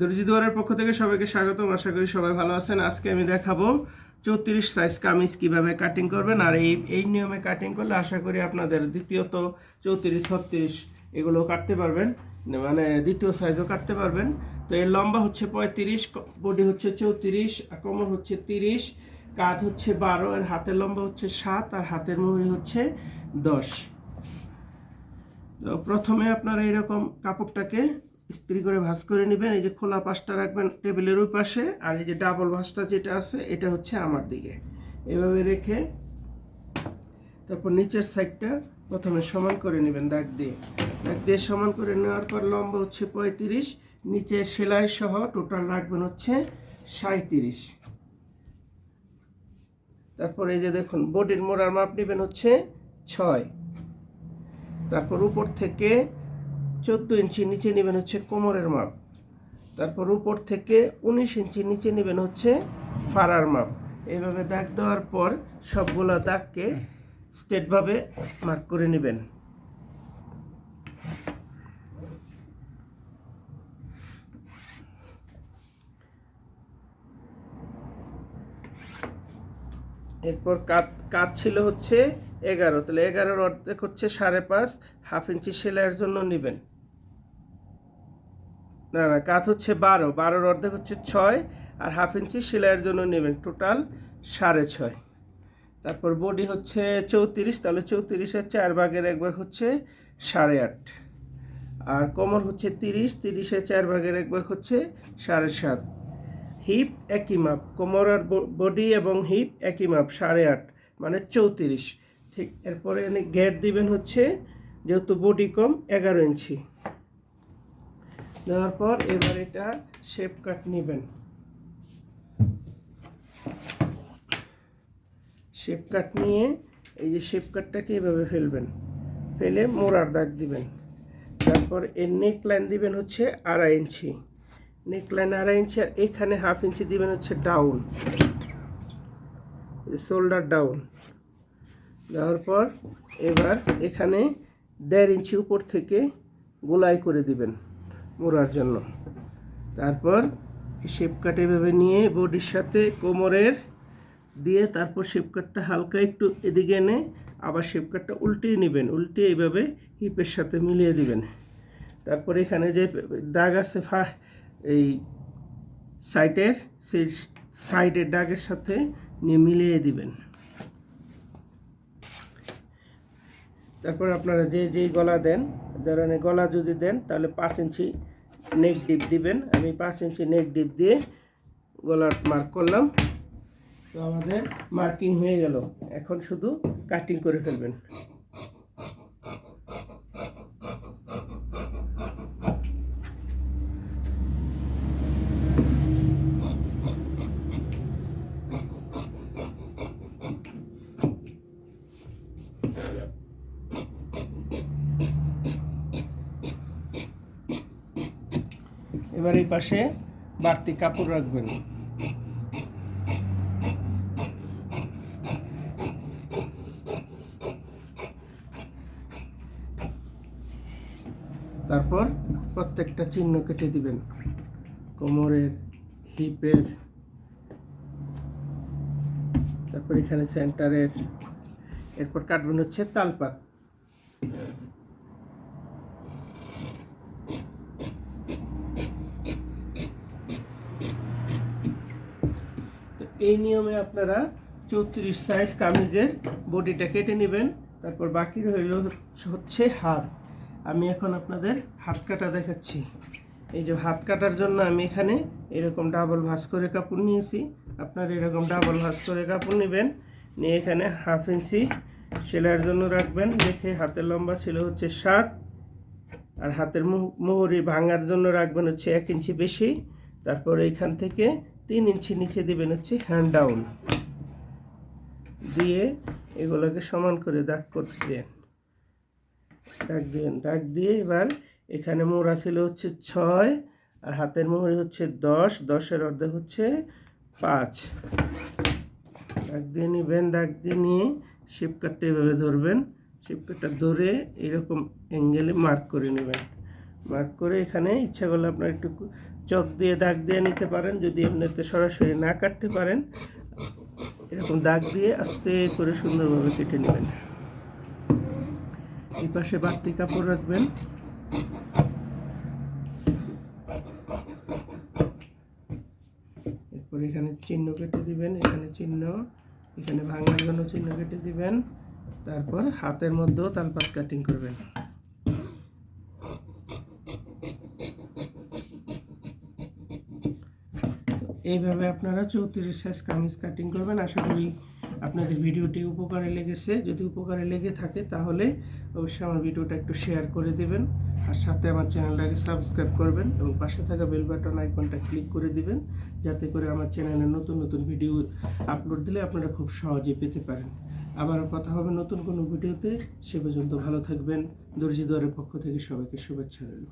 দর্জি দুয়ারের পক্ষ থেকে সবাইকে স্বাগতম। আশা করি সবাই ভালো আছেন। আজকে আমি দেখাবো চৌত্রিশ সাইজ কামিজ কীভাবে কাটিং করবেন আর এই এই নিয়মে কাটিং করলে আশা করি আপনাদের দ্বিতীয়ত চৌত্রিশ, ছত্রিশ এগুলো কাটতে পারবেন। মানে দ্বিতীয় সাইজও কাটতে পারবেন। তো এর লম্বা হচ্ছে পঁয়ত্রিশ বডি হচ্ছে চৌত্রিশ কোমর হচ্ছে তিরিশ, কাঁধ হচ্ছে বারো আর হাতের লম্বা হচ্ছে সাত, আর হাতের মুহুরি হচ্ছে দশ। তো প্রথমে আপনারা এরকম কাপড়টাকে ইস্ত্রি করে ভাঁজ করে নেবেন, এই যে খোলা পাশটা রাখবেন টেবিলের ওই পাশে, আর এই যে ডাবল ভাঁজটা যেটা আছে, এটা হচ্ছে আমার দিকে। এভাবে রেখে তারপর নিচের সাইডটা প্রথমে সমান করে নেবেন দাগ দিয়ে। দাগ দিয়ে সমান করে নেওয়ার পর লম্বা হচ্ছে পঁয়ত্রিশ, নিচে সেলাই সহ টোটাল রাখবেন হচ্ছে সাঁত্রিশ তারপর এই যে দেখুন, বডির মোড়ার মাপ নেবেন হচ্ছে ছয়। তারপর উপর থেকে চোদ্দ ইঞ্চি নিচে নেবেন হচ্ছে কোমরের মাপ। তারপর উপর থেকে উনিশ ইঞ্চি নিচে নেবেন হচ্ছে ফাড়ার মাপ। এইভাবে দাগ দেওয়ার পর সবগুলো দাগকে স্ট্রেটভাবে মার্ক করে নেবেন। এরপর কাত কাত ছিল হচ্ছে এগারো। তাহলে এগারোর অর্ধেক হচ্ছে সাড়ে পাঁচ, হাফ ইঞ্চি সেলাইয়ের জন্য নেবেন। না না কাত হচ্ছে বারো। বারোর অর্ধেক হচ্ছে ছয় আর হাফ ইঞ্চি সেলাইয়ের জন্য নেবেন টোটাল সাড়ে ছয়। তারপর বডি হচ্ছে চৌত্রিশ, তাহলে চৌত্রিশের চার ভাগের এক ভাগ হচ্ছে সাড়ে আট। আর কোমর হচ্ছে তিরিশ, তিরিশের চার ভাগের এক ভাগ হচ্ছে সাড়ে সাত। হিপ একই মাপ, কোমর আর বডি এবং হিপ একই মাপ, সাড়ে আট মানে চৌত্রিশ। ঠিক, এরপরে এনে গেট দিবেন হচ্ছে, যেহেতু বডি কম, এগারো ইঞ্চি। দেওয়ার পর এবার এটা শেপ কাট নেবেন। শেপ কাট নিয়ে এই যে শেপ কাটটাকে এভাবে ফেলবেন। ফেলে মোড়ার দাগ দিবেন। তারপর এর নেক লাইন দিবেন হচ্ছে আড়াই ইঞ্চি। নেক লাইন আড়াই ইঞ্চি আর এখানে হাফ ইঞ্চি দিবেন হচ্ছে ডাউন শোল্ডার ডাউন দেওয়ার পর এবার এখানে দেড় ইঞ্চি উপর থেকে গোলাই করে দিবেন। মোড়ার জন্য। তারপর শেপ কাট এভাবে নিয়ে বডির সাথে কোমরের দিয়ে তারপর শেপ কাটটা হালকা একটু এদিকে এনে আবার শেপ কাটটা উল্টিয়ে নেবেন। উল্টিয়ে এইভাবে হিপের সাথে মিলিয়ে দিবেন। তারপর এখানে যে দাগ আছে ফা, এই সাইডের, সেই সাইডের দাগের সাথে নিয়ে মিলিয়ে দিবেন। তারপর আপনারা যে যেই গলা দেন ধরেন গলা যদি দেন, তাহলে পাঁচ ইঞ্চি নেক ডিপ দিবেন। আমি পাঁচ ইঞ্চি নেক ডিপ দিয়ে গলার মার্ক করলাম। তো আমাদের মার্কিং হয়ে গেল। এখন শুধু কাটিং করে ফেলবেন। এবার এই পাশে বাড়তি কাপড় রাখবেন। তারপর প্রত্যেকটা চিহ্ন কেটে দিবেন। কোমরের, হিপের, তারপর এখানে সেন্টারের, এরপর কাটবেন হচ্ছে তালপাত। এই নিয়মে আপনারা চৌত্রিশ সাইজ কামিজের বডিটা কেটে নেবেন। তারপর বাকি রইল হচ্ছে হাত। আমি এখন আপনাদের হাত কাটা দেখাচ্ছি। এই যে হাত কাটার জন্য আমি এখানে এরকম ডাবল ভাঁজ করে কাপড় নিয়েছি। আপনার এরকম ডাবল ভাঁজ করে কাপড় নেবেন। নিয়ে এখানে হাফ ইঞ্চি সেলাইয়ের জন্য রাখবেন। দেখে হাতের লম্বা ছিল হচ্ছে সাত। আর হাতের মোহরি ভাঙার জন্য রাখবেন হচ্ছে এক ইঞ্চি বেশি। তারপর এইখান থেকে তিন ইঞ্চি নিচে দিবেন হচ্ছে হ্যান্ড ডাউন দিয়ে এগুলোকে সমান করে দাগ করতে দেন দাগ দিবেন দাগ দিয়ে এবার এখানে মোড়া ছিল হচ্ছে ছয় আর হাতের মোহরি হচ্ছে দশ, দশের অর্ধেক হচ্ছে পাঁচ। দাগ দিয়ে নেবেন, দাগ দিয়ে নিয়ে শিপ কাটটা এভাবে ধরবেন। শিপ কাটটা ধরে এরকম অ্যাঙ্গেলে মার্ক করে নেবেন। মার্ক করে এখানে ইচ্ছা করলে আপনার একটু চক দিয়ে দাগ দিয়ে নিতে পারেন, যদি এমনিতে সরাসরি না কাটতে পারেন, এরকম দাগ দিয়ে আস্তে করে সুন্দরভাবে কেটে নেবেন। এই পাশে বাড়তি কাপড় রাখবেন। এরপর এখানে চিহ্ন কেটে দিবেন, এখানে চিহ্ন, এখানে ভাঙার জন্য চিহ্ন কেটে দিবেন। তারপর হাতের মধ্যেও তালপাত কাটিং করবেন। এইভাবে আপনারা চৌত্রিশ সাইজ কামিজ কাটিং করবেন। আশা করি আপনাদের ভিডিওটি উপকারে লেগেছে। যদি উপকারে লেগে থাকে তাহলে অবশ্যই আমার ভিডিওটা একটু শেয়ার করে দেবেন। আর সাথে আমার চ্যানেলটাকে সাবস্ক্রাইব করবেন এবং পাশে থাকা বেল বাটন আইকনটা ক্লিক করে দিবেন, যাতে করে আমার চ্যানেলে নতুন নতুন ভিডিও আপলোড দিলে আপনারা খুব সহজে পেতে পারেন। আবারও কথা হবে নতুন কোনো ভিডিওতে। সে পর্যন্ত ভালো থাকবেন। দর্জি দরের পক্ষ থেকে সবাইকে শুভেচ্ছা রইল।